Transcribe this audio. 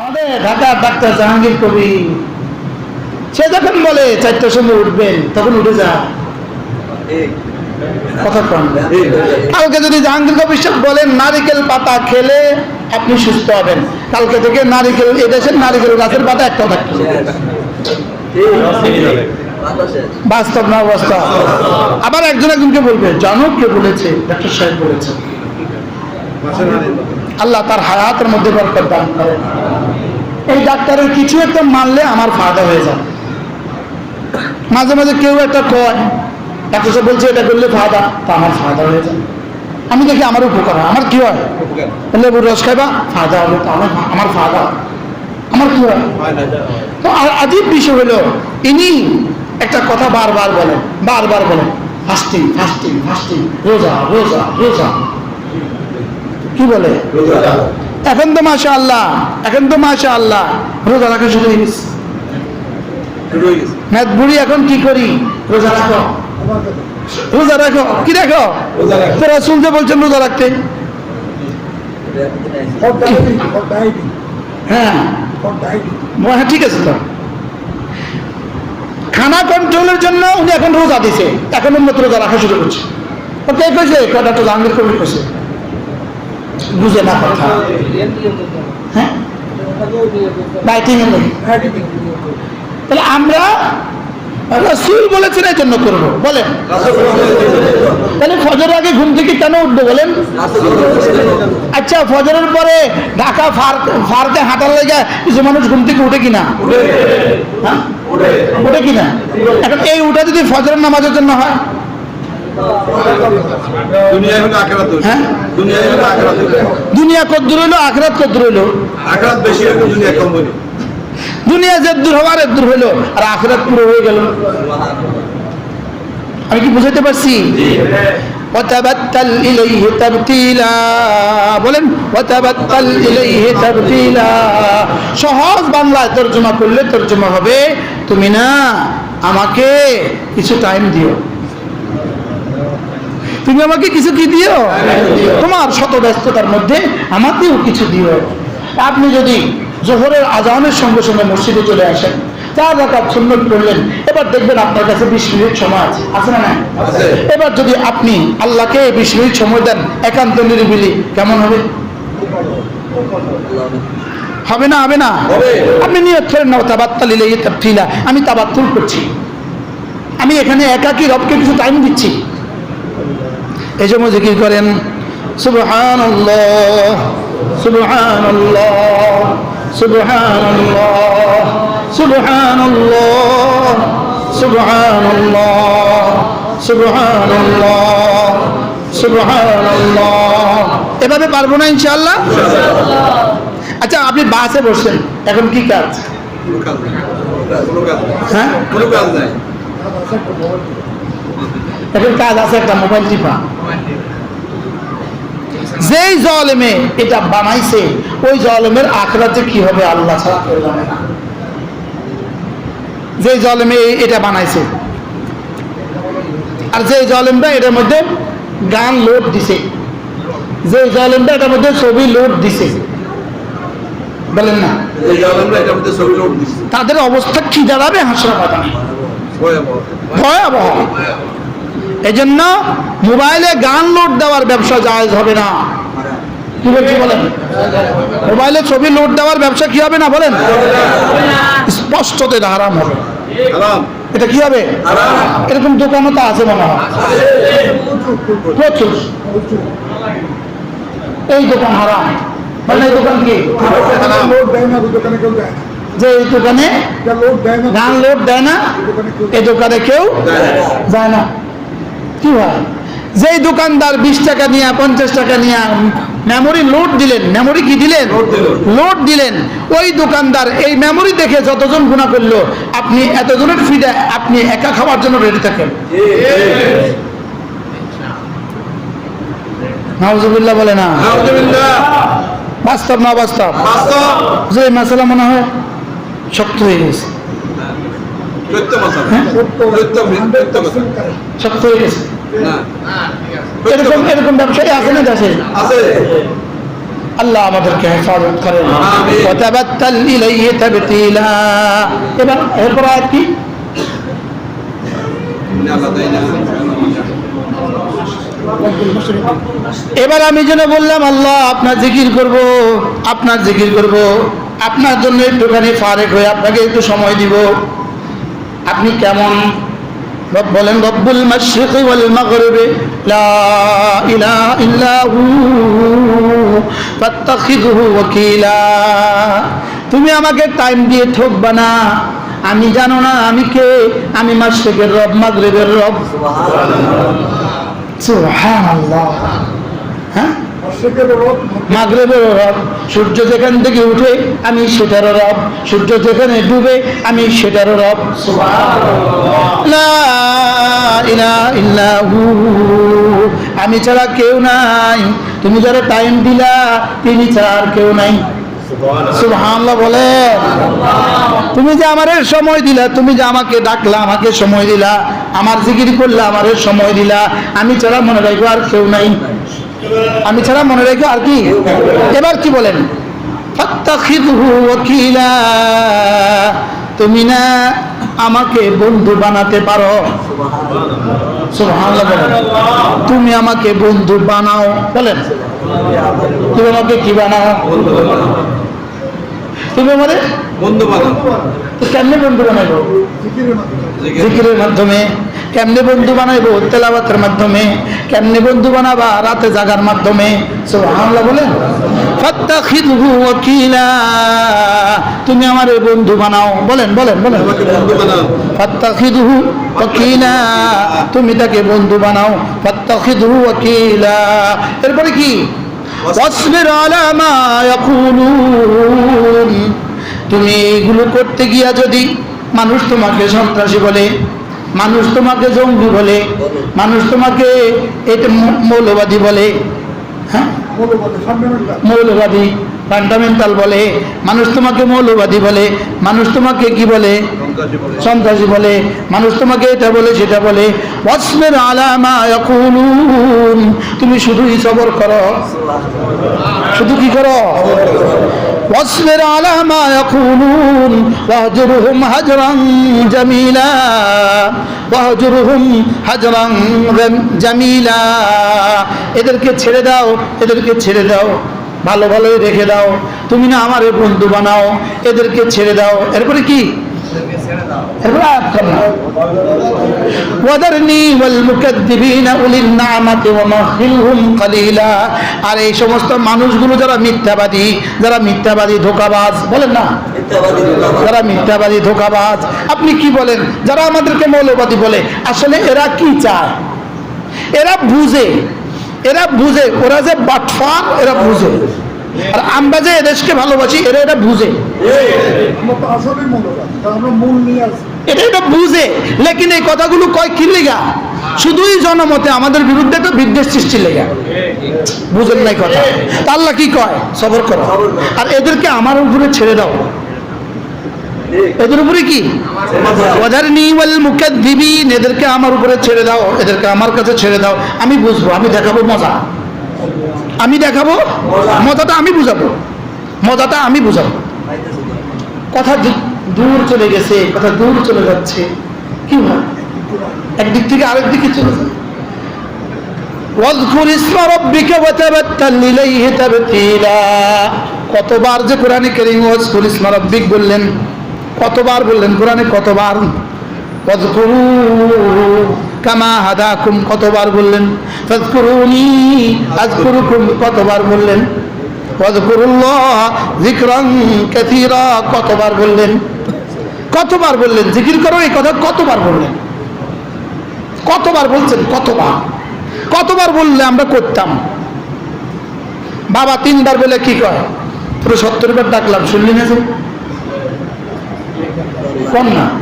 আমাদের ঢাকার ডাক্তার জাহাঙ্গীর কবি। সে যখন বলে, চারটার সময় উঠবেন, তখন উঠে যা। কালকে যদি জাহাঙ্গীর কবির সাহেব বলেন, নারিকেল পাতা খেলে আপনি সুস্থ হবেন। কালকে থেকে নারিকেল এদেশের নারিকেল গাছের পাতা একটা থাকবে। বাস্তব না অবস্থা আবার একজন একজনকে বলবে জানো কে বলেছে? ডাক্তার সাহেব বলেছে আল্লাহ তার হায়াতের মধ্যে বরকত দান করেন। এই ডাক্তারের কিছু একটা মানলে আমার ফায়দা হয়ে যায়। মাঝে মাঝে কেউ একটা কয় ডাক্তার সাহেব বলছে এটা করলে ফায়দা তা আমার ফায়দা হয়ে যায়। আমি দেখি আমার উপকার হয় আমার কি হয়? লেবুর রস খাইবা ফায়দা হবে তো আমার আমার ফায়দা। হয়। আমার কি হয়? তো আজীব বিষয় হলো ইনি একটা কথা বারবার বলেন বারবার বলেন ফাস্টিং ফাস্টিং ফাস্টিং রোজা রোজা রোজা। কি বলে? এখন তো মাসা আল্লাহ এখন তো মাসা আল্লাহ রোজা রাখা শুরু হয়ে গেছে। ম্যাথ বুড়ি এখন কি করি? রোজা রাখো। রোজা রাখো। কি রাখো? তোরা শুনতে বলছেন রোজা রাখতে। হ্যাঁ। হ্যাঁ ঠিক আছে তো। খানা কন্ট্রোলের জন্য উনি এখন রোজা দিছে। এখন উন্নত রোজা রাখা শুরু করছে। কে কইছে ডাক্তার জাহাঙ্গীর কবির কইছে। বুঝে না কথা। হ্যাঁ। তাহলে আমরা রসুল বলেছেন এই জন্য করব। বলেন। তাহলে ফজরের আগে ঘুম থেকে কেন উঠবো বলেন? আচ্ছা ফজরের পরে ঢাকা ফার ফারতে হাঁটার লেগে কিছু মানুষ ঘুম থেকে উঠে কিনা? হ্যাঁ? উঠে কিনা? এখন এই উঠা যদি ফজরের নামাজের জন্য হয়? দুনিয়ায় হলো আখরাত হলো। হ্যাঁ? দুনিয়ায় হলো আখরাত হলো। দুনিয়া কদ্দুর হইলো আখরাত কদ্দুর হইলো আখরাত বেশি হলো দুনিয়া কম হলো দুনিয়া যে দূর হওয়ার দূর হইলো আর আখরাত পুরো হয়ে গেল আমি কি বুঝাতে পারছি وتبتل إليه تبتيلا বলেন وتبتل إليه تبتيلا সহজ বাংলায় তর্জমা করলে তর্জমা হবে তুমি না আমাকে কিছু টাইম দিও তুমি আমাকে কিছু কি দিও? তোমার শত ব্যস্ততার মধ্যে আমাকেও কিছু দিও। আপনি যদি জোহরের আজানের সঙ্গে সঙ্গে মসজিদে চলে আসেন চার রাকাত সুন্নত করলেন এবার দেখবেন আপনার কাছে বিশ মিনিট সময় আছে। আছে না না এবার যদি আপনি আল্লাহকে বিশ মিনিট সময় দেন একান্ত নিরিবিলি কেমন হবে? হবে না হবে না? হবে। আপনি নিয়ত করেন না তাবাত্তালিলে তাবতিলা আমি তাবাত্তুল করছি। আমি এখানে একাকী রবকে কিছু টাইম দিচ্ছি। এই জন্য জিকির করেন সুবহানাল্লাহ সুবহানাল্লাহ সুবহানাল্লাহ সুবহানাল্লাহ সুবহানাল্লাহ সুবহানাল্লাহ সুবহানাল্লাহ। এভাবে পারব না ইনশাল্লাহ আচ্ছা আপনি বাসে বসছেন এখন কি কাজ? হ্যাঁ? এখন কাজ আছে একটা মোবাইল টিপা। যেই জলেমে এটা বানাইছে ওই জলেমের আখড়াতে কি হবে আল্লাহ ছাড়া কেউ জানে না। যে জলেমে এটা বানাইছে। আর যে জলেমটা এটার মধ্যে গান লোড দিছে। যে জলেমটা এটার মধ্যে ছবি লোড দিছে। বলেন না? তাদের অবস্থা কি দাঁড়াবে হাসরা পাতা ভয়াবহ। এই জন্য মোবাইলে গান লোড দেওয়ার ব্যবসা জায়েজ হবে না। কি বলছি বলেন? মোবাইলে ছবি লোড দেওয়ার ব্যবসা কি হবে না বলেন? স্পষ্টতে হারাম হবে। এটা কি হবে? এরকম দোকানও তো আছে মনে হয়। প্রচুর। এই দোকান হারাম। মানে এই দোকান কি। যে এই দোকানে গান লোড দেয় না। এই দোকানে কেউ যায় না। কি হয়? যেই দোকানদার বিশ টাকা নিয়ে পঞ্চাশ টাকা নিয়ে মেমোরি লোড দিলেন মেমোরি কি দিলেন? লোড দিলেন। ওই দোকানদার এই মেমোরি দেখে যতজন গুণা করল আপনি এতজনের ফিডে আপনি একা খাওয়ার জন্য রেডি থাকেন। নাউজুবিল্লাহ বলে না? বাস্তব না বাস্তব। যে মশলা মনে হয় শক্ত হয়ে গেছে। হ্যাঁ? শক্ত হয়ে গেছে। এরকম এরকম ব্যবসায়ী আছে না দেশে? আছে। আল্লাহ আমাদেরকে হেফাজত করেন। এবার এরপর আর কি? এবার আমি যেন বললাম আল্লাহ আপনার জিকির করব আপনার জিকির করব। আপনার জন্য একটুখানি ফারেক হয়ে আপনাকে একটু সময় দিব। আপনি কেমন রব বলেন, রব্বুল মাশরিকি ওয়াল মাগরিবি, লা ইলাহা ইল্লাহু, ফাত্তাখিযহু ওয়াকিলা। তুমি আমাকে টাইম দিয়ে ঠকবা না। আমি জানো না আমি কে। আমি মাশরিকের রব, মাগরিবের রব। সুবহানাল্লাহ। হ্যাঁ মাগরেবের রব সূর্য যেখান থেকে উঠে আমি সেটারও রব সূর্য যেখানে ডুবে আমি সেটারও রব। আমি ছাড়া কেউ নাই। তুমি যারা টাইম দিলা তিনি ছাড়া আর কেউ নাই। সুবহানাল্লাহ। বলে। তুমি যে আমারে সময় দিলা তুমি যে আমাকে ডাকলা আমাকে সময় দিলা আমার জিকির করলা আমারে সময় দিলা আমি ছাড়া মনে রাখব আর কেউ নাই। আমি ছাড়া মনে রেখো আর কি? এবার কি বলেন? তুমি না আমাকে বন্ধু বানাতে পারো। তুমি আমাকে বন্ধু বানাও। বলেন। তুমি আমাকে কি বানাও? তুমি আমারে? বন্ধু তো কেমনে বন্ধু বানাইবো জিকিরের মাধ্যমে। কেমনে বন্ধু বানাইবো তেলাবাতের মাধ্যমে? কেমনে বন্ধু বানাবা? রাতে জাগার মাধ্যমে? সুবহানাল্লাহ বলেন। তুমি আমার বন্ধু বানাও। বলেন বলেন বলেন। তুমি তাকে বন্ধু বানাও। এরপরে কি? তুমি এইগুলো করতে গিয়া যদি মানুষ তোমাকে সন্ত্রাসী বলে মানুষ তোমাকে জঙ্গি বলে মানুষ তোমাকে এটা মৌলবাদী বলে হ্যাঁ? মৌলবাদী ফান্ডামেন্টাল বলে মানুষ তোমাকে মৌলবাদী বলে মানুষ তোমাকে কি বলে? সন্ত্রাসী বলে। মানুষ তোমাকে এটা বলে সেটা বলে। ওয়াসবির আলা মা ইয়াকুলুন তুমি শুধুই সবর করো। শুধু কি করো। واصبر على ما يقولون واهجرهم هجرا جميلا واهجرهم هجرا جميلا এদেরকে ছেড়ে দাও এদেরকে ছেড়ে দাও ভালো ভালোই রেখে দাও তুমি না আমার বন্ধু বানাও এদেরকে ছেড়ে দাও এরপরে কি আর এই সমস্ত মানুষগুলো যারা মিথ্যাবাদী যারা মিথ্যাবাদী ধোকাবাজ, বলেন না? যারা মিথ্যাবাদী ধোকাবাজ, আপনি কি বলেন? যারা আমাদেরকে মৌলবাদী বলে, আসলে এরা কি চায়? এরা বুঝে এরা বুঝে, ওরা যে বাটফা এরা বুঝে। আর আমরা যে এদেশকে ভালোবাসি এরা এটা বুঝে। এটা এটা বুঝে। লেকিন এই কথাগুলো কয় কি লেগা? শুধুই জনমতে আমাদের বিরুদ্ধে একটা বিদ্বেষ সৃষ্টি লেগা। বুঝেন নাই কথা। আল্লাহ কি কয়? সবর করো। আর এদেরকে আমার উপরে ছেড়ে দাও। এদের উপরে কি? এদেরকে আমার উপরে ছেড়ে দাও। এদেরকে আমার কাছে ছেড়ে দাও। আমি বুঝব আমি দেখাবো মজা। আমি দেখাবো মজাটা আমি বুঝাবো। মজাটা আমি বুঝাবো। কথা দূর চলে গেছে কথা দূর চলে যাচ্ছে। কি হয় একদিক থেকে আরেক দিকে চলে যাচ্ছে। কতবার যে কোরআনে কেরিম ওয়াজকুর বললেন কতবার বললেন কোরআনে কতবার? কামা হাদাকুম, কতবার বললেন? কতবার বললেন? কতবার বললেন? কতবার বললেন? জিকির করো এই কথা কতবার বললেন? কতবার বলছেন? কতবার? কতবার বললে আমরা করতাম? বাবা তিনবার বলে কি কয়? পুরো সত্তর বার ডাকলাম, শুনলি না যে? কম না?